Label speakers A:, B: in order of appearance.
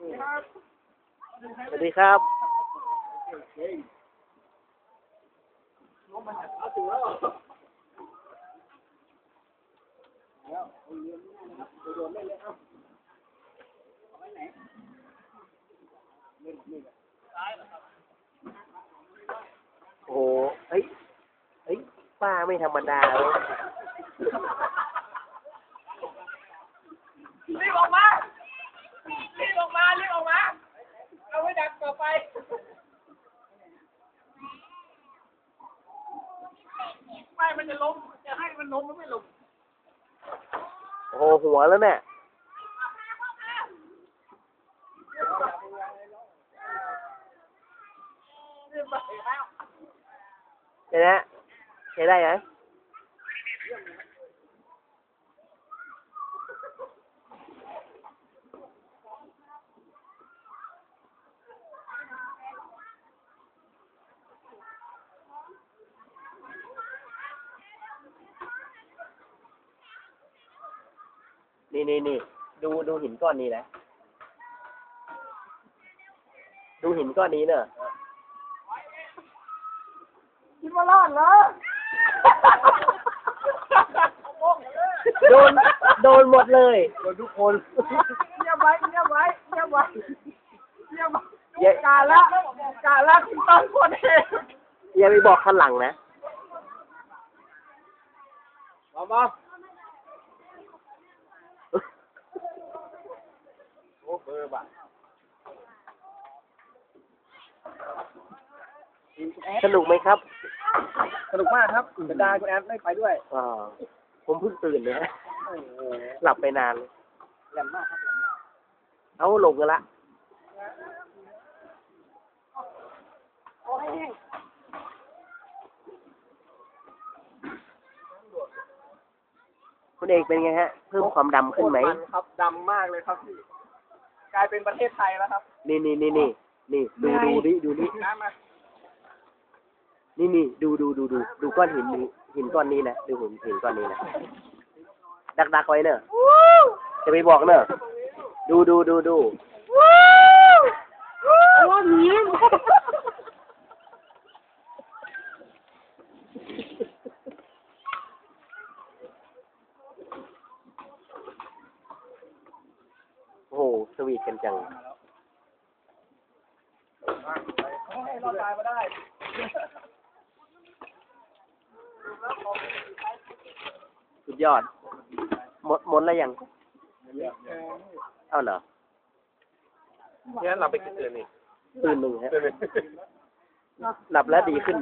A: สวัสดีครับโอ้โหเฮ้ยเฮ้ยป้าไม่ธรรมดาเลย
B: รีบออกมา รีบออกมา รีบออกมา เอาไว้ดักต่อไป ไม่มันจะล้ม จะให้มันล้มมันไม่ล้ม
A: โอ้โหหัวแล้วเนี่ย
B: รีบไปแล้ว
A: เดี๋ยวนะใช้ได้ไหม นี่นี่นี่ดูดูหินก้อนนี้นะ ดูหินก้อนนี้เนอะ
B: คิดว่ารอดเหรอ
A: โดน โดนหมดเลย
B: โดนทุกคนเงียบไว้เงียบไว้เงียบไว้เงียบไว้
A: เย้
B: กาละกาละคุณต้องคนเอง
A: อย่าไปบอกข้างหลังนะ
B: มามาโอ้เบอร์บ่ะ
A: สนุกไหมครับ
B: สนุกมากครับจะดาคุณแอดไม่ไปด้วย
A: อ่าผมเพิ่งตื่นเลยฮะ
B: โอ้โห
A: หลับไปนานเลย
B: แหลมมากครับแหลมมาก
A: เอาลงกันละ
B: โอ้ย
A: คุณเอกเป็นไงฮะ เพิ่มความดำขึ้นไหม
B: โคตรนครับดำมากเลยครับพี่ กลายเป็นประเทศไทยแล้วครับ
A: นี่นี่นี่นี่นี่ดูดูดิดูดิ
B: น้ำมา
A: นี่นี่ดูดูดูดูดูก้อนหินนี้หินก้อนนี้นะดูหินหินก้อนนี้นะดักดักไว้เนอะจะไปบอกเนอะดูดูดูดู
B: โอ้หนี
A: โอ้โหส วีทกันจัง
B: ให้เราตายมาได้
A: สุดยอด หมดหมดแล้วยัง เอาเหรอ
B: เนี่ยเราไปกินเดือนนี่
A: ตื่นหนึ่งฮะหลับแล้วดีขึ้น